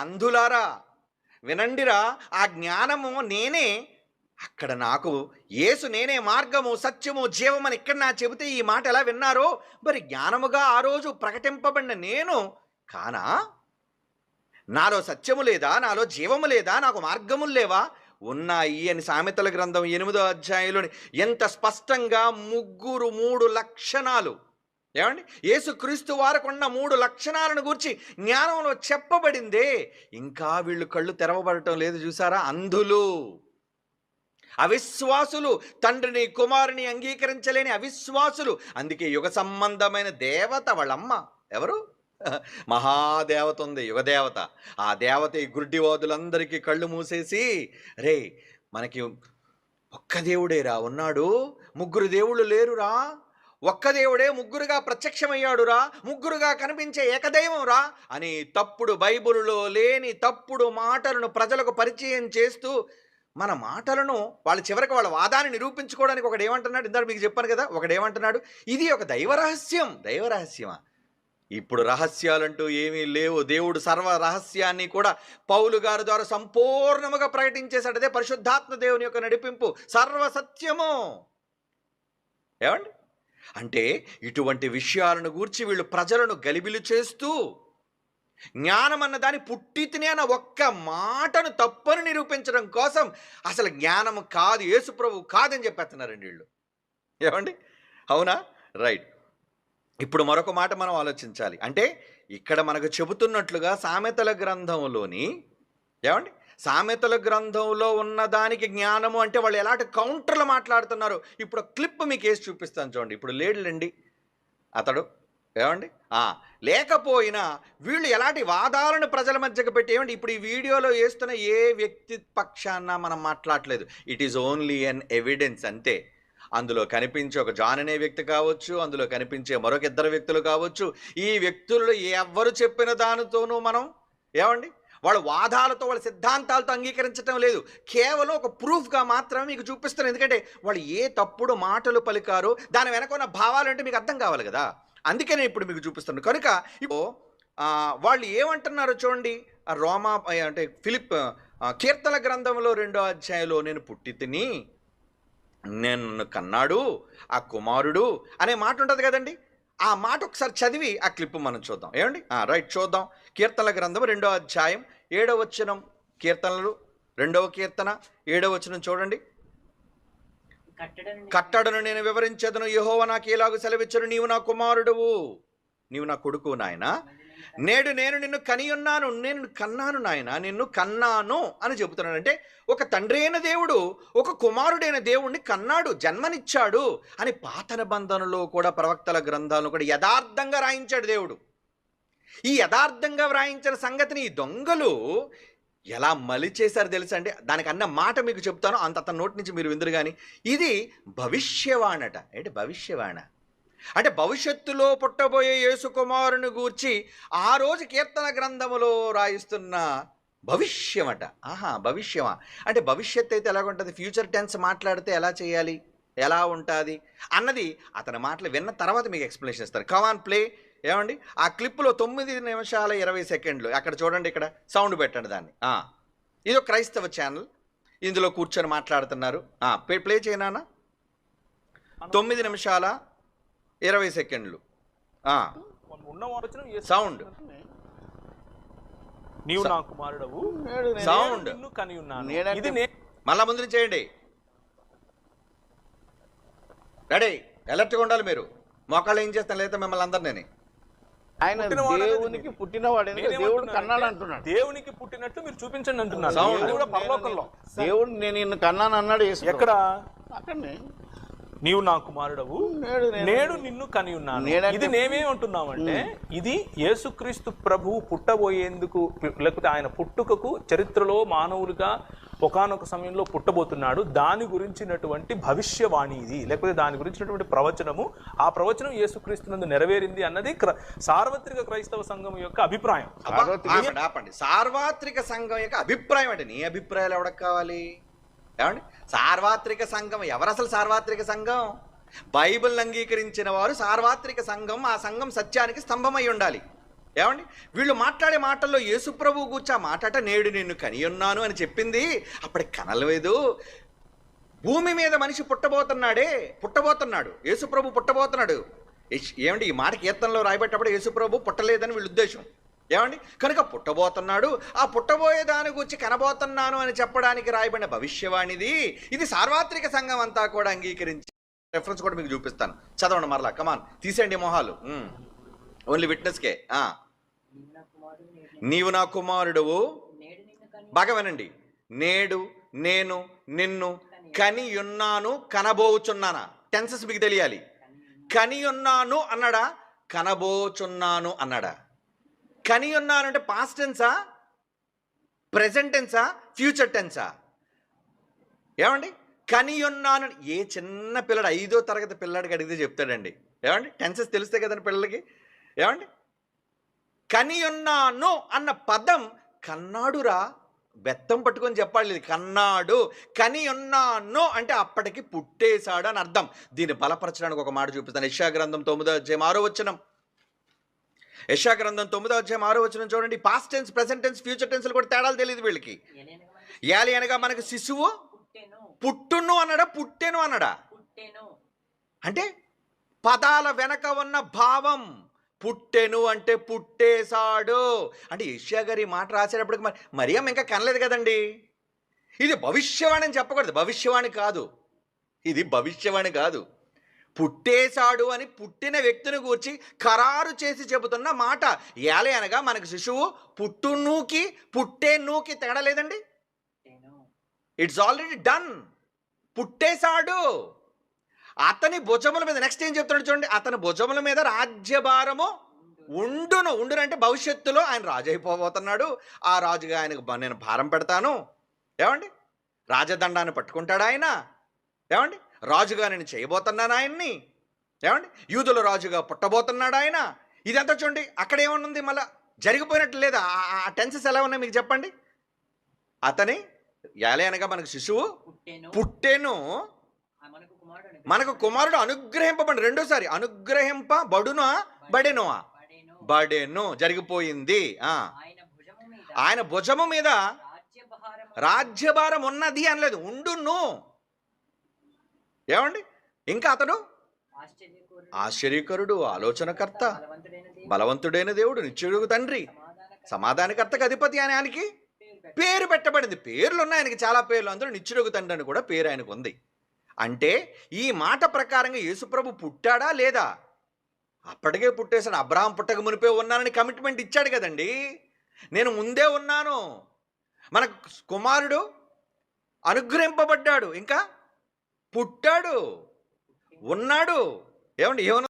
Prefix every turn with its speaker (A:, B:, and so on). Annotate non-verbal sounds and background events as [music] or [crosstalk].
A: అంధులారా వినండిరా ఆ జ్ఞానము నేనే. అక్కడ నాకు యేసు నేనే మార్గము సత్యము జీవమని ఇక్కడ నా చెబితే ఈ మాట ఎలా విన్నారో మరి జ్ఞానముగా ఆ రోజు ప్రకటింపబడిన నేను కానా? నాలో సత్యము లేదా? నాలో జీవము లేదా? నాకు మార్గములు లేవా? ఉన్నాయి అని సామెతల గ్రంథం ఎనిమిదో అధ్యాయంలోని ఎంత స్పష్టంగా ముగ్గురు మూడు లక్షణాలు. ఏమండి? యేసుక్రీస్తు వారకున్న మూడు లక్షణాలను గురించి జ్ఞానంలో చెప్పబడిందే. ఇంకా వీళ్ళు కళ్ళు తెరవబడటం లేదు చూసారా? అంధులు. అవిశ్వాసులు. తండ్రిని కుమారుని అంగీకరించలేని అవిశ్వాసులు. అందుకే యుగ సంబంధమైన దేవత వాళ్ళమ్మ. ఎవరు? [laughs] మహాదేవత ఉంది యుగదేవత ఆ దేవత ఈ గుడ్డివాదులందరికీ కళ్ళు మూసేసి రే మనకి ఒక్క దేవుడేరా ఉన్నాడు. ముగ్గురు దేవుళ్ళు లేరురా. ఒక్క దేవుడే ముగ్గురుగా ప్రత్యక్షమయ్యాడురా ముగ్గురుగా కనిపించే ఏకదైవం రా అని తప్పుడు బైబిలులో లేని తప్పుడు మాటలను ప్రజలకు పరిచయం చేస్తూ మన మాటలను వాళ్ళ చివరికి వాళ్ళ వాదాన్ని నిరూపించుకోవడానికి ఒకడు ఏమంటున్నాడు? ఇందాక మీకు చెప్పాను కదా ఒకడు ఏమంటున్నాడు? ఇది ఒక దైవ రహస్యం దైవ రహస్యమా? ఇప్పుడు రహస్యాలంటూ ఏమీ లేవు. దేవుడు సర్వ రహస్యాన్ని కూడా పౌలు గారి ద్వారా సంపూర్ణముగా ప్రకటించేశాడు అదే పరిశుద్ధాత్మ దేవుని యొక్క నడిపింపు. సర్వ సత్యము ఏమండి? అంటే ఇటువంటి విషయాలను గూర్చి వీళ్ళు ప్రజలను గలిబిలు చేస్తూ జ్ఞానం అన్న దాని పుట్టితిని అన్న ఒక్క మాటను తప్పని నిరూపించడం కోసం అసలు జ్ఞానం కాదు యేసుప్రభు కాదని చెప్పేస్తున్నారండి వీళ్ళు. ఏమండి? అవునా? రైట్. ఇప్పుడు మరొక మాట మనం ఆలోచించాలి. అంటే ఇక్కడ మనకు చెబుతున్నట్లుగా సామెతల గ్రంథంలోని ఏమండి? సామెతల గ్రంథంలో ఉన్న దానికి జ్ఞానము అంటే వాళ్ళు ఎలాంటి కౌంటర్లు మాట్లాడుతున్నారు? ఇప్పుడు క్లిప్ మీకు వేసి చూపిస్తాను చూడండి. ఇప్పుడు లేడులండి అతడు ఏమండి? లేకపోయినా వీళ్ళు ఎలాంటి వాదాలను ప్రజల మధ్యకు పెట్టి ఏమండి? ఇప్పుడు ఈ వీడియోలో వేస్తున్న ఏ వ్యక్తి పక్షాన మనం మాట్లాడలేదు. It is only an evidence అంతే. అందులో కనిపించే ఒక జాన్ అనే వ్యక్తి కావచ్చు అందులో కనిపించే మరొక ఇద్దరు వ్యక్తులు కావచ్చు. ఈ వ్యక్తులు ఎవరు చెప్పిన దానితోనూ మనం ఏమండి? వాళ్ళ వాదాలతో వాళ్ళ సిద్ధాంతాలతో అంగీకరించడం లేదు. కేవలం ఒక ప్రూఫ్గా మాత్రమే మీకు చూపిస్తున్నారు. ఎందుకంటే వాళ్ళు ఏ తప్పుడు మాటలు పలికారో దాని వెనక ఉన్న భావాలు అంటే మీకు అర్థం కావాలి కదా. అందుకే నేను ఇప్పుడు మీకు చూపిస్తున్నాను. కనుక ఇప్పుడు వాళ్ళు ఏమంటున్నారో చూడండి. రోమా అంటే ఫిలిప్ కీర్తన గ్రంథంలో రెండో అధ్యాయంలో నేను పుట్టి తిని నేను కన్నాడు ఆ కుమారుడు అనే మాట ఉంటుంది కదండి. ఆ మాట ఒకసారి చదివి ఆ క్లిప్ మనం చూద్దాం. ఏమండి? రైట్ చూద్దాం. కీర్తనల గ్రంథం రెండో అధ్యాయం ఏడవ వచనం. కీర్తనలు రెండవ కీర్తన ఏడవ వచనం చూడండి.
B: కట్టడం
A: కట్టడను నేను వివరించదను. యెహోవా నాకు ఎలాగూ సెలవిచ్చను నీవు నా కుమారుడువు. నీవు నా కొడుకు నాయన. నేడు నేను నిన్ను కనియున్నాను నేను కన్నాను నాయన నిన్ను కన్నాను అని చెబుతున్నాడు. అంటే ఒక తండ్రి అయిన దేవుడు ఒక కుమారుడైన దేవుణ్ణి కన్నాడు జన్మనిచ్చాడు అని పాత నిబంధనలో కూడా ప్రవక్తల గ్రంథాలను కూడా యథార్థంగా రాయించాడు దేవుడు. ఈ యథార్థంగా వ్రాయించిన సంగతిని ఈ దొంగలు ఎలా మలి చేశారు తెలుసా అంటే దానికి అన్న మాట మీకు చెప్తాను అంత అతని నోటి నుంచి మీరు విందురు కానీ ఇది భవిష్యవాణట. ఏంటి భవిష్యవాణ? అంటే భవిష్యత్తులో పుట్టబోయే యేసుకుమారుని గూర్చి ఆ రోజు కీర్తన గ్రంథములో రాయిస్తున్న భవిష్యమట. ఆహా భవిష్యమా? అంటే భవిష్యత్ అయితే ఎలాగుంటుంది? ఫ్యూచర్ టెన్స్ మాట్లాడితే ఎలా చేయాలి? ఎలా ఉంటుంది? అన్నది అతని మాటలు విన్న తర్వాత మీకు ఎక్స్ప్లెనేషన్ ఇస్తారు. కమాన్ ప్లే ఏమండి? ఆ క్లిప్లో తొమ్మిది నిమిషాల ఇరవై సెకండ్లు. అక్కడ చూడండి ఇక్కడ. సౌండ్ పెట్టండి దాన్ని. ఇది ఒక క్రైస్తవ ఛానల్. ఇందులో కూర్చొని మాట్లాడుతున్నారు. ప్లే ప్లే చేయనా తొమ్మిది నిమిషాల ఇరవై సెకండ్లు. ఆ,
C: ఉన్న వచనం యేసు
A: సౌండ్
C: నీవు నా కుమారుడవు
D: నేడు నేను-
A: సౌండ్
C: నిన్ను కని ఉన్నాను.
D: నేనంటే-
C: ఇది నే
A: మళ్ళా ముందు చేయండి. రెడీ అలర్ట్గా ఉండాలి మీరు. మోకాళ్ళు ఏం చేస్తాను లేదా మిమ్మల్ని అందరినీ
D: ఆయన
C: పుట్టినవాడు అనేది
D: దేవునికి పుట్టినవాడు దేవుడు కన్నాడు అంటున్నాడు.
C: దేవునికి పుట్టినట్టు మీరు చూపించండి అంటున్నారు
A: Sound.
C: దేవుడు కూడా పరలోకంలో.
D: దేవుడు నేను నిన్ను కన్నాను అన్నాడు.
C: ఎక్కడ?
D: అక్కడనే.
C: నీవు నా కుమారుడవు.
D: నేడు నేను-
C: నేడు నిన్ను కని ఉన్నాను. ఇది నేమేమంటున్నామంటే ఇది యేసుక్రీస్తు ప్రభువు పుట్టబోయేందుకు లేకపోతే ఆయన పుట్టుకకు చరిత్రలో మానవులుగా ఒకానొక సమయంలో పుట్టబోతున్నాడు. దాని గురించినటువంటి భవిష్యవాణి ఇది. లేకపోతే దాని గురించినటువంటి ప్రవచనము ఆ ప్రవచనం యేసుక్రీస్తునందు నెరవేరింది అన్నది క్ర- సార్వత్రిక క్రైస్తవ సంఘం యొక్క అభిప్రాయం.
A: సార్వత్రిక సంఘం యొక్క అభిప్రాయం అంటే నీ అభిప్రాయాలు ఎవరికి కావాలి? ఏమండి? సార్వత్రిక సంఘం. ఎవరు అసలు సార్వత్రిక సంఘం? బైబిల్ అంగీకరించిన వారు సార్వత్రిక సంఘం ఆ సంఘం సత్యానికి స్తంభమై ఉండాలి. ఏమండి? వీళ్ళు మాట్లాడే మాటల్లో యేసుప్రభు కూర్చా మాటట నేడు నిన్ను కనియున్నాను అని చెప్పింది. అప్పటి కనలేదు భూమి మీద మనిషి పుట్టబోతున్నాడే పుట్టబోతున్నాడు. యేసుప్రభు పుట్టబోతున్నాడు. ఏమండి? ఈ మాట కీర్తనలో రాయబెట్టప్పుడు యేసుప్రభు పుట్టలేదని వీళ్ళ ఉద్దేశం. ఏమండి? కనుక పుట్టబోతున్నాడు. ఆ పుట్టబోయే దాని గురించి కనబోతున్నాను అని చెప్పడానికి రాయబడిన భవిష్యవాణిది. ఇది సార్వత్రిక సంఘం అంతా కూడా అంగీకరించి రెఫరెన్స్ కూడా మీకు చూపిస్తాను. చదవండి మరలా. కమాన్ తీసేయండి మొహాలు. Hmm. ఓన్లీ విట్నెస్కే నీవు నా కుమారుడువు. బాగా వినండి. నేడు నేను నిన్ను కని ఉన్నాను కనబోచున్నానా? టెన్సెస్ మీకు తెలియాలి. కని ఉన్నాను అన్నాడా? కనబోచున్నాను అన్నాడా? కని ఉన్నాను పాస్ట్ టెన్సా? ప్రజెంట్ టెన్సా? ఫ్యూచర్ టెన్సా? ఏమండి? కని ఉన్నాను ఏ చిన్న పిల్లడు ఐదో తరగతి పిల్లాడికి అడిగితే చెప్తాడండి. ఏమండి? టెన్సెస్ తెలిస్తే కదండి పిల్లలకి? ఏమండి? కని ఉన్నాను అన్న పదం కన్నాడురా. బెత్తం పట్టుకొని చెప్పాలి కన్నాడు. కని ఉన్నాను అంటే అప్పటికి పుట్టేశాడు అని అర్థం. దీన్ని బలపరచడానికి ఒక మాట చూపిస్తాను. యశా గ్రంథం తొమ్మిదో అధ్యాయం ఆరో వచ్చినం యశా గ్రంథం తొమ్మిదో అధ్యాయం ఆరో వచ్చిన చూడండి. Past tense present tense future టెన్స్లు కూడా తేడాలు తెలియదు వీళ్ళకి. ఏలి అనగా మనకు శిశువు
B: పుట్టును
A: అన్నాడా పుట్టెను అన్నాడా అంటే పదాల వెనక ఉన్న భావం పుట్టెను అంటే పుట్టేశాడు. అంటే యష్యా గారి మాట రాసేటప్పటికి మరి మరియం ఇంకా కనలేదు కదండి. ఇది భవిష్యవాణి అని చెప్పకూడదు. భవిష్యవాణి కాదు. ఇది భవిష్యవాణి కాదు. పుట్టేశాడు అని పుట్టిన వ్యక్తిని గూర్చి ఖరారు చేసి చెబుతున్న మాట ఏలే అనగా మనకు శిశువు పుట్టునూకి పుట్టేనూకి తేడా లేదండి? ఇట్స్ ఆల్రెడీ డన్ పుట్టేశాడు. అతని భుజముల మీద నెక్స్ట్ ఏం చెప్తున్నాడు చూడండి అతని భుజముల మీద రాజ్యభారము ఉండును. ఉండును అంటే భవిష్యత్తులో ఆయన రాజు అయిపోబోతున్నాడు ఆ రాజుగా ఆయనకు నేను భారం పెడతాను. ఏమండి? రాజదండాన్ని పట్టుకుంటాడు ఆయన? ఏమండి? రాజుగా నేను చేయబోతున్నాను ఆయన్ని. ఏమండి? యూదుల రాజుగా పుట్టబోతున్నాడు ఆయన. ఇదంతా చూడండి అక్కడ ఏమనుంది మళ్ళా? జరిగిపోయినట్టు లేదా? ఆ- టెన్సెస్ ఎలా ఉన్నాయి మీకు చెప్పండి. అతని యాలే అనగా మనకు శిశువు
B: పుట్టెను. మనకు కుమారుడు
A: అనుగ్రహింపబడి రెండోసారి అనుగ్రహింపబడును బడెను?
B: పడెను
A: బడెను. జరిగిపోయింది.
B: ఆయన భుజము మీద
A: రాజ్యభారం ఉన్నది అనలేదు. ఉండును. ఏమండి? ఇంకా అతడు
B: ఆశ్చర్యకరుడు.
A: ఆలోచనకర్త బలవంతుడైన దేవుడు. నిత్యుడు తండ్రి
B: సమాధానకర్త
A: సమాధానకర్తకు అధిపతి అని ఆయనకి
B: పేరు పెట్టు.
A: పేరు పెట్టబడింది. పేర్లు ఉన్నాయి ఆయనకి చాలా పేర్లు. అందులో నిత్యుడుగు తండ్రి అని కూడా పేరు ఆయనకు ఉంది. అంటే ఈ మాట ప్రకారంగా యేసుప్రభు పుట్టాడా లేదా? అప్పటికే పుట్టేశాడు. అబ్రహాం పుట్టక మునిపే ఉన్నానని కమిట్మెంట్ ఇచ్చాడు కదండి. నేను ముందే ఉన్నాను. మన కుమారుడు అనుగ్రహింపబడ్డాడు. ఇంకా? పుట్టాడు ఉన్నాడు. ఏమండి ఏమన్నా